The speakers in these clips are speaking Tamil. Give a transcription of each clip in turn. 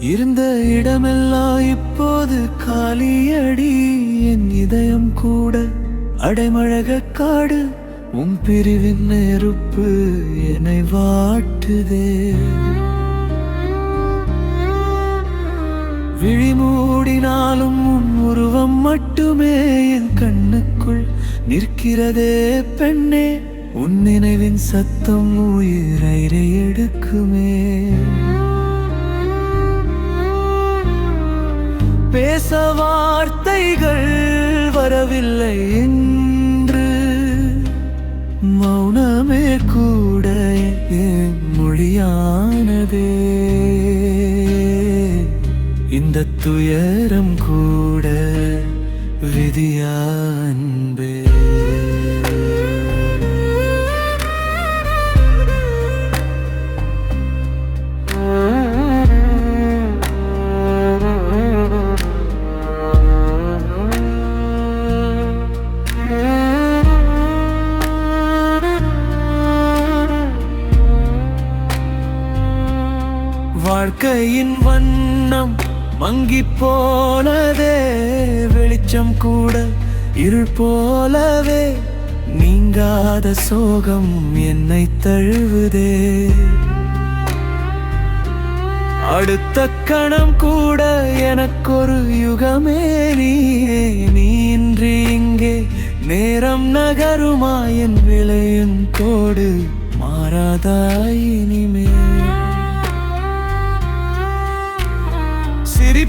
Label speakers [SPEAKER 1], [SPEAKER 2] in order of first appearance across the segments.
[SPEAKER 1] இருந்த இடமெல்லாம் இப்போது காலியடி. என் இதயம் கூட அடைமழக காடு. உன் பிரிவின் நெருப்பு என்னை வாட்டுதே. விழிமூடினாலும் உன் உருவம் மட்டுமே என் கண்ணுக்குள் நிற்கிறதே பெண்ணே. உன் நினைவின் சத்தம் உயிரை எடுக்குமே. பேச வார்த்தைகள் வரவில்லை என்று மௌனமே கூட என் மொழியானதே. இந்த துயரம் கூட விதியா அன்பே வாழ்க்கையின் வண்ணம் மங்கி போனதே வெளிச்சம் கூட இருள் போலவே. நீங்காத சோகம் என்னை தழுவுதே. அடுத்த கணம் கூட எனக்கொரு யுகமே நீயே. நீ இங்கே நேரம் நகருமா? என் விளையின் கோடு மாறாதாயினிமே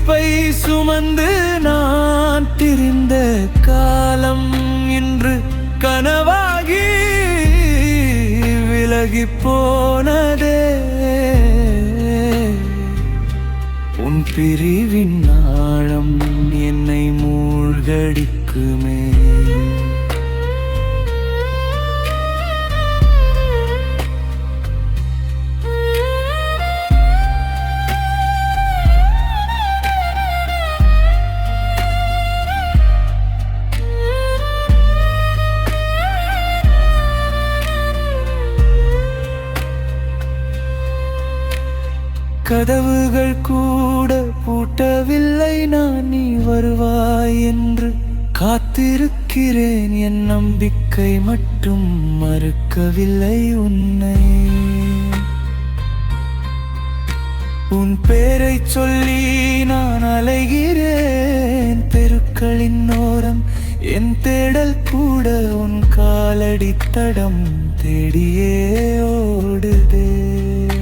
[SPEAKER 1] இனிமே சுமந்து நான் திரிந்த காலம் இன்று கனவாகி விலகி போனதே உன் பிரிவின் ஆழம் என்னை மூழ்கடிக்குமே. கதவுகள் கூட பூட்டவில்லை நான் நீ வருவாய் என்று காத்திருக்கிறேன். என் நம்பிக்கை மட்டும் மறுக்கவில்லை உன்னை. உன் பேரை சொல்லி நான் அலைகிறேன். தெருக்களின் ஓரம் என் தேடல் கூட உன் காலடி தடம் தேடியே ஓடுதே.